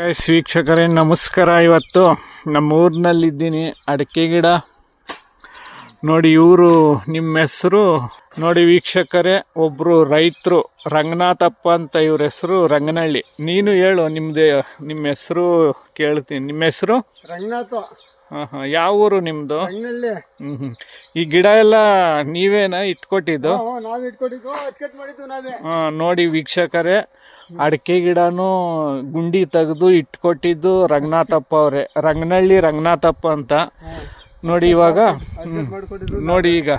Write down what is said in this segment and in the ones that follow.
Guys ವೀಕ್ಷಕರೇ ನಮಸ್ಕಾರ. ಇವತ್ತು ನಮ್ಮ ಊರಿನಲ್ಲಿದ್ದೀನಿ ಅಡಿಕೆ ಗಿಡ. ನೋಡಿ ಇವರು ನಿಮ್ಮ ಹೆಸರು. ನೋಡಿ ವೀಕ್ಷಕರೇ ಒಬ್ಬರು ರೈತರು ರಂಗನಾಥಪ್ಪ ಅಂತ ಇವ್ರ ಹೆಸರು ರಂಗನಹಳ್ಳಿ. ನೀನು ಹೇಳು ನಿಮ್ಮದೇ ನಿಮ್ಮ ಹೆಸರು ಕೇಳ್ತೀನಿ. ನಿಮ್ಮ ಹೆಸರು? ರಂಗನಾಥ. ಹಾಂ ಹಾಂ ಯಾವ ಊರು ನಿಮ್ಮದು ಹ್ಞೂ ಹ್ಞೂ ಈ ಗಿಡ ಎಲ್ಲ ನೀವೇನ ಇಟ್ಕೊಟ್ಟಿದ್ದು? ಹಾಂ ನೋಡಿ ವೀಕ್ಷಕರೇ ಅಡಿಕೆ ಗಿಡನೂ ಗುಂಡಿ ತೆಗೆದು ಇಟ್ಕೊಟ್ಟಿದ್ದು ರಂಗನಾಥಪ್ಪ ಅವರೇ. ರಂಗನಹಳ್ಳಿ ರಂಗನಾಥಪ್ಪ ಅಂತ. ನೋಡಿ ಇವಾಗ ನೋಡಿ ಈಗ.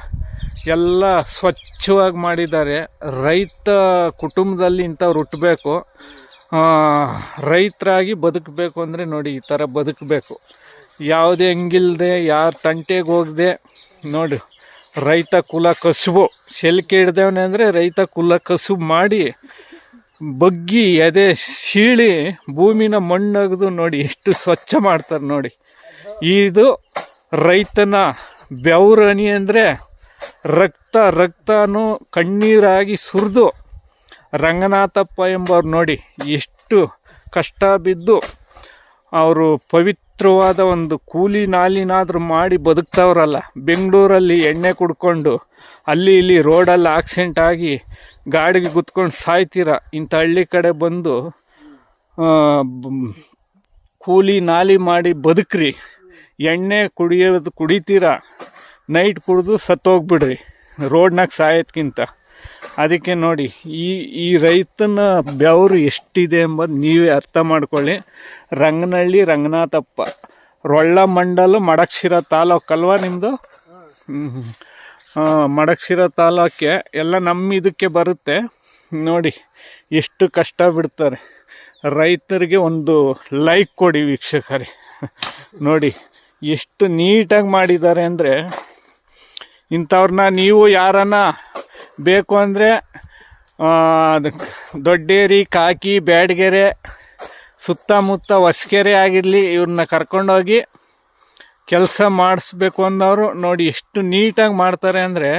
ಎಲ್ಲ ಸ್ವಚ್ಛವಾಗಿ ಮಾಡಿದ್ದಾರೆ. ರೈತ ಕುಟುಂಬದಲ್ಲಿ ಇಂಥವ್ರು ಹುಟ್ಟಬೇಕು ರೈತರಾಗಿ ಬದುಕಬೇಕು ಅಂದರೆ ನೋಡಿ ಈ ಥರ ಬದುಕಬೇಕು. ಯಾವುದೇ ಹಂಗಿಲ್ಲದೆ ಯಾರು ತಂಟೆಗೆ ಹೋಗದೆ, ನೋಡಿ, ರೈತ ಕುಲ ಕಸುಬು. ಸೆಲ್ಕೆ ಹಿಡ್ದೇವನೆ ಅಂದರೆ ರೈತ ಕುಲ ಕಸುಬು ಮಾಡಿ ಬಗ್ಗಿ, ಎದೆ ಸೀಳಿ ಭೂಮಿನ ಮಣ್ಣಗದು ನೋಡಿ, ಎಷ್ಟು ಸ್ವಚ್ಛ ಮಾಡ್ತಾರೆ ನೋಡಿ. ಇದು ರೈತನ ಬೆವರಣಿ ಅಂದರೆ ರಕ್ತ, ರಕ್ತನೂ ಕಣ್ಣೀರಾಗಿ ಸುರಿದು ರಂಗನಾಥಪ್ಪ ಎಂಬವ್ರು ನೋಡಿ, ಎಷ್ಟು ಕಷ್ಟ ಬಿದ್ದು ಅವರು ಪವಿತ್ರವಾದ ಒಂದು ಕೂಲಿ ನಾಲಿನಾದರೂ ಮಾಡಿ ಬದುಕ್ತವ್ರಲ್ಲ. ಬೆಂಗಳೂರಲ್ಲಿ ಎಣ್ಣೆ ಕುಡ್ಕೊಂಡು, ಅಲ್ಲಿ ಇಲ್ಲಿ ರೋಡಲ್ಲಿ ಆಕ್ಸಿಡೆಂಟ್ ಆಗಿ ಗಾಡಿಗೆ ಕುತ್ಕೊಂಡು ಸಾಯ್ತೀರ? ಇಂಥ ಹಳ್ಳಿ ಕಡೆ ಬಂದು ಕೂಲಿ ನಾಲಿ ಮಾಡಿ ಬದುಕ್ರಿ. ಎಣ್ಣೆ ಕುಡಿಯೋದು ಕುಡಿತೀರ? ನೈಟ್ ಕುಡಿದು ಸತ್ತೋಗ್ಬಿಡ್ರಿ. ರೋಡ್ನಾಗ ಸಾಯೋದ್ಕಿಂತ. ಅದಕ್ಕೆ ನೋಡಿ, ಈ ಈ ರೈತನ ಬೆವರು ಎಷ್ಟಿದೆ ಎಂಬುದು ನೀವೇ ಅರ್ಥ ಮಾಡ್ಕೊಳ್ಳಿ. ರಂಗನಹಳ್ಳಿ ರಂಗನಾಥಪ್ಪ ರೊಳ್ಳ ಮಂಡಲ ಮಡಕ್ಷಿರ ತಾಲೂಕಲ್ವಾ ನಿಮ್ಮದು ಮಡಕ್ಷಿರ ತಾಲೂಕೆ ಎಲ್ಲ ನಮ್ಮ ಇದಕ್ಕೆ ಬರುತ್ತೆ. ನೋಡಿ, ಎಷ್ಟು ಕಷ್ಟ ಬಿಡ್ತಾರೆ. ರೈತರಿಗೆ ಒಂದು ಲೈಕ್ ಕೊಡಿ ವೀಕ್ಷಕರೇ. ನೋಡಿ, ಎಷ್ಟು ನೀಟಾಗಿ ಮಾಡಿದ್ದಾರೆ ಅಂದರೆ ಇಂಥವ್ರನ್ನ ನೀವು ಯಾರನ್ನ ಬೇಕು ಅಂದರೆ ದೊಡ್ಡೇರಿ, ಕಾಕಿ, ಬ್ಯಾಡ್ಗೆರೆ, ಸುತ್ತಮುತ್ತ ಹೊಸ್ಕೆರೆ ಆಗಿರಲಿ ಇವ್ರನ್ನ ಕರ್ಕೊಂಡೋಗಿ ಕೆಲಸ ಮಾಡಿಸ್ಬೇಕು ಅನ್ನೋರು ನೋಡಿ ಎಷ್ಟು ನೀಟಾಗಿ ಮಾಡ್ತಾರೆ ಅಂದರೆ,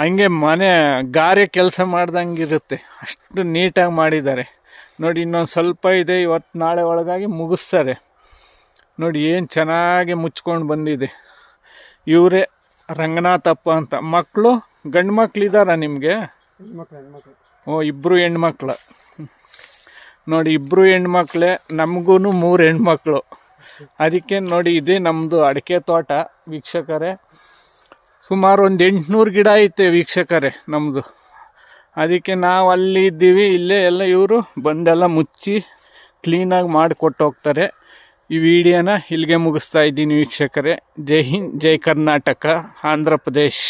ಹಂಗೆ ಮನೆ ಗಾರೆ ಕೆಲಸ ಮಾಡ್ದಂಗೆ ಇರುತ್ತೆ. ಅಷ್ಟು ನೀಟಾಗಿ ಮಾಡಿದ್ದಾರೆ. ನೋಡಿ ಇನ್ನೊಂದು ಸ್ವಲ್ಪ ಇದೆ ಇವತ್ತು ನಾಳೆ ಒಳಗಾಗಿ ಮುಗಿಸ್ತಾರೆ. ನೋಡಿ ಏನು ಚೆನ್ನಾಗಿ ಮುಚ್ಕೊಂಡು ಬಂದಿದೆ. ಇವರೇ ರಂಗನಾಥಪ್ಪ ಅಂತ. ಮಕ್ಕಳು ಗಂಡು ಮಕ್ಳು ಇದ್ದಾರಾ ನಿಮಗೆ? ಓ ಇಬ್ಬರು ಹೆಣ್ಮಕ್ಳು. ನೋಡಿ ಇಬ್ಬರು ಹೆಣ್ಮಕ್ಳೆ ನಮಗೂ ಮೂರು ಹೆಣ್ಮಕ್ಳು. ಅದಕ್ಕೆ ನೋಡಿ ಇದೇ ನಮ್ಮದು ಅಡಿಕೆ ತೋಟ ವೀಕ್ಷಕರೇ. ಸುಮಾರು ಒಂದು ಎಂಟುನೂರು ಗಿಡ ಐತೆ ವೀಕ್ಷಕರೇ ನಮ್ಮದು ಅದಕ್ಕೆ ನಾವು ಅಲ್ಲಿ ಇದ್ದೀವಿ ಇಲ್ಲೇ ಎಲ್ಲ ಇವರು ಬಂದೆಲ್ಲ ಮುಚ್ಚಿ ಕ್ಲೀನಾಗಿ ಮಾಡಿಕೊಟ್ಟು ಹೋಗ್ತಾರೆ. ಈ ವಿಡಿಯೋನ ಇಲ್ಲಿಗೆ ಮುಗಿಸ್ತಾ ಇದ್ದೀನಿ ವೀಕ್ಷಕರೇ. ಜೈ ಹಿಂದ್ ಜೈ ಕರ್ನಾಟಕ ಆಂಧ್ರ ಪ್ರದೇಶ್.